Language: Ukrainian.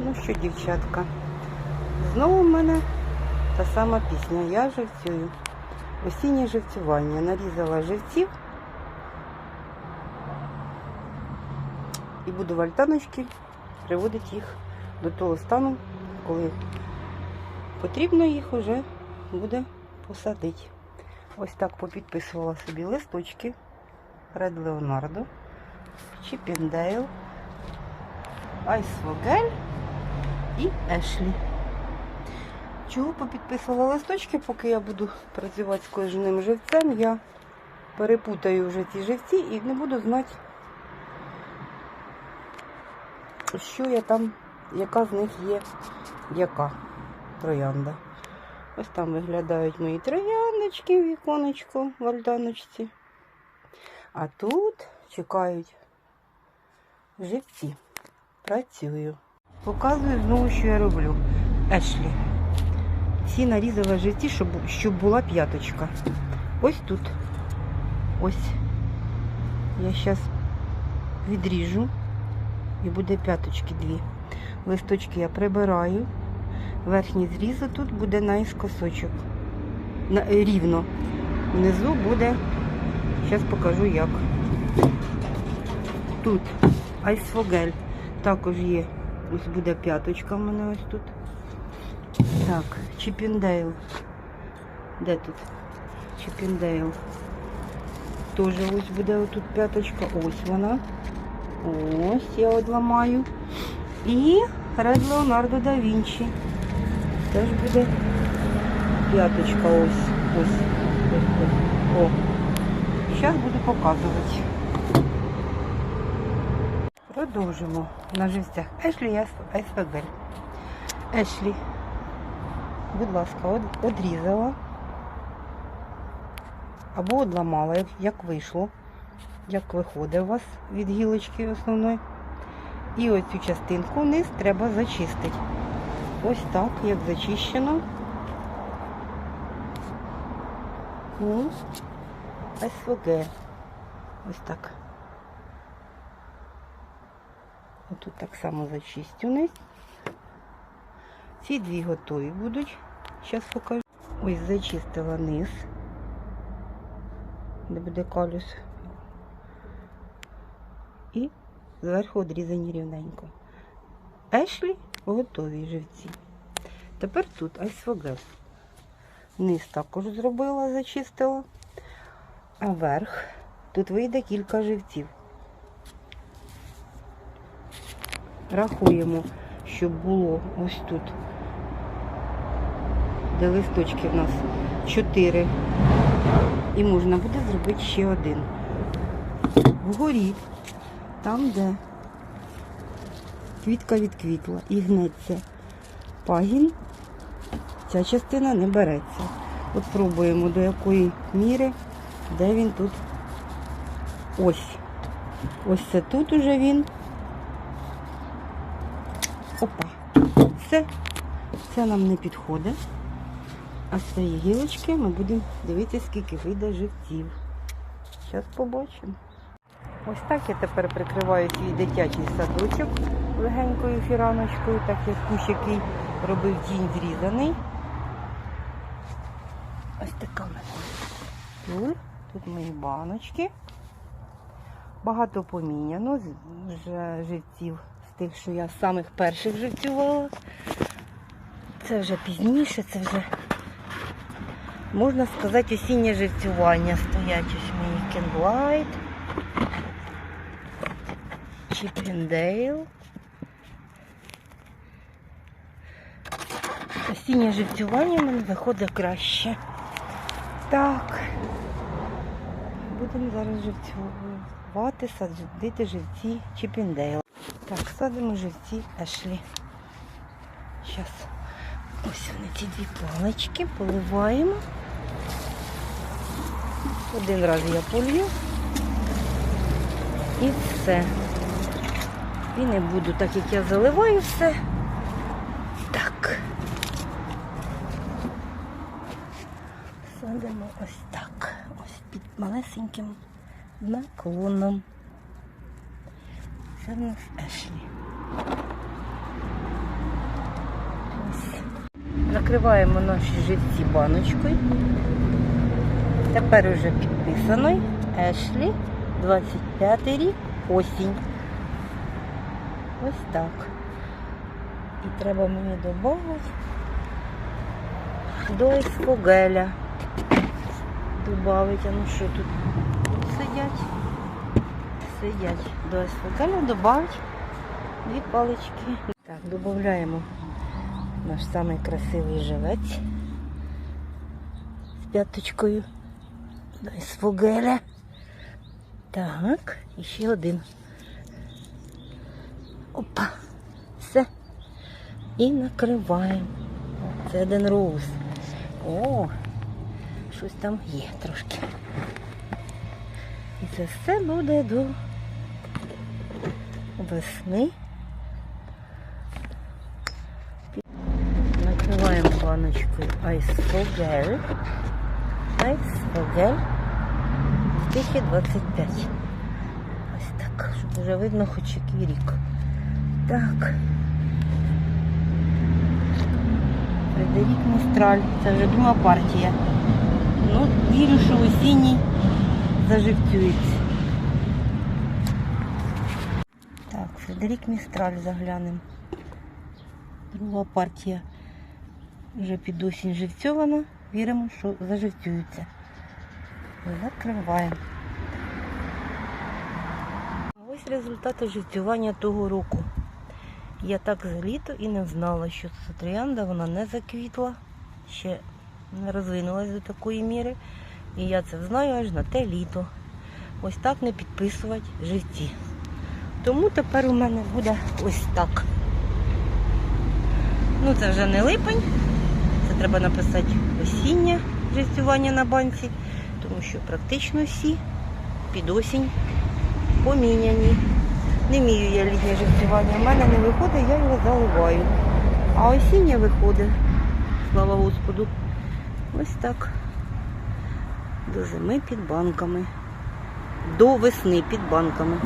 Ну що, дівчатка, знову в мене та сама пісня. Я живцюю. Осіннє живцювання. Нарізала живців. І буду в альтаночки приводити їх до того стану, коли потрібно їх вже буде посадити. Ось так попідписувала собі листочки. Ред Леонардо, Чіпіндейл, Айсвогель і Ешлі. Чого попідписувала листочки, поки я буду працювати з кожним живцем, я перепутаю вже ці живці і не буду знати, що я там, яка з них є, яка троянда. Ось там виглядають мої трояндочки в віконечку в альтаночці. А тут чекають живці. Працюю. Показую знову, що я роблю. Ешлі. Всі нарізала живці, щоб, щоб була п'яточка. Ось тут. Ось. Я зараз відріжу і буде п'яточки дві. Листочки я прибираю. Верхній зрізу тут буде наіскосочок. На, рівно. Внизу буде, зараз покажу як. Тут айсфогель. Також є. Ось буде п'яточка в мене ось тут. Так, Чіпіндейл. Де тут? Чіпіндейл. Теж ось буде отут п'яточка. Ось вона. Ось я одламаю. І Ред Леонардо да Вінчі. Теж буде п'яточка ось. Ось. Ось ось. О. Зараз буду показувати. Продовжимо на живцях. Ешлі Айсфегель. Ешлі. Будь ласка, одрізала. Або одламала, як, як вийшло. Як виходить у вас від гілочки основної. І оцю частинку вниз треба зачистити. Ось так, як зачищено. Ну, СВГ. Ось так. Тут так само зачистю вниз. Ці дві готові будуть. Зараз покажу. Ось зачистила низ, де буде калюс. І зверху одрізані рівненько. Ешлі готові живці. Тепер тут айсфогел. Низ також зробила, зачистила. А верх тут вийде кілька живців. Рахуємо, щоб було ось тут, де листочки в нас 4. І можна буде зробити ще один. Вгорі, там, де квітка відквітла і гнеться пагін, ця частина не береться. От пробуємо до якої міри, де він тут. Ось. Ось це тут уже він. Опа. Все. Це нам не підходить. А з цієї гілочки ми будемо дивитися, скільки вийде живців. Зараз побачимо. Ось так я тепер прикриваю свій дитячий садочок легенькою фіраночкою, так як кущ, який робив тінь зрізаний. Ось така в мене тюль. Тут мої баночки. Багато поміняно з- живців тих, що я з самих перших живцювала. Це вже пізніше, це вже, можна сказати, осіннє живцювання. Стоять ось мої кенлайт. Чіпіндейл. Осіннє живцювання в мене виходить краще. Так. Будемо зараз живцювати, садити живці Чіпіндейл. Так, садимо живці Ешлі. Зараз ось вони ці дві палички поливаємо. Один раз я полью. І все. І не буду, так як я заливаю все. Так. Садимо ось так. Ось під малесеньким наклоном. Це в нас Ешлі. Закриваємо наші живці баночкою. Тепер уже підписаний Ешлі 25 рік осінь. Ось так. І треба мені додати до есфогеля. Добавить, а ну що тут? Сидять. До есфогеля додавить дві палички. Так, додаємо наш самий красивий живець з п'яточкою до есфогеля. Так, і ще один. Опа. Все. І накриваємо. Це один роуз. О, щось там є трошки. І це все буде до весни. Накриваємо баночкою айсфогель. Айсфогель 1025. Ось так, щоб вже видно хоч який рік. Так. Фредерік Містраль. Це вже друга партія. Ну, вірю, що осінній заживцюється. Так, Фредерік Містраль заглянемо. Друга партія вже під осінь живцьована. Віримо, що заживцюється. Закриваємо. Ось результати живцювання того року. Я так за літо і не знала, що це вона не заквітла, ще не розвинулась до такої міри. І я це знаю аж на те літо. Ось так не підписувати живці. Тому тепер у мене буде ось так. Ну це вже не липень, це треба написати осіннє живцювання на банці, тому що практично всі під осінь поміняні. Не вмію я літнє живцювання. У мене не виходить, я його заливаю. А осіннє виходить, слава Господу. Ось так. До зими під банками. До весни під банками.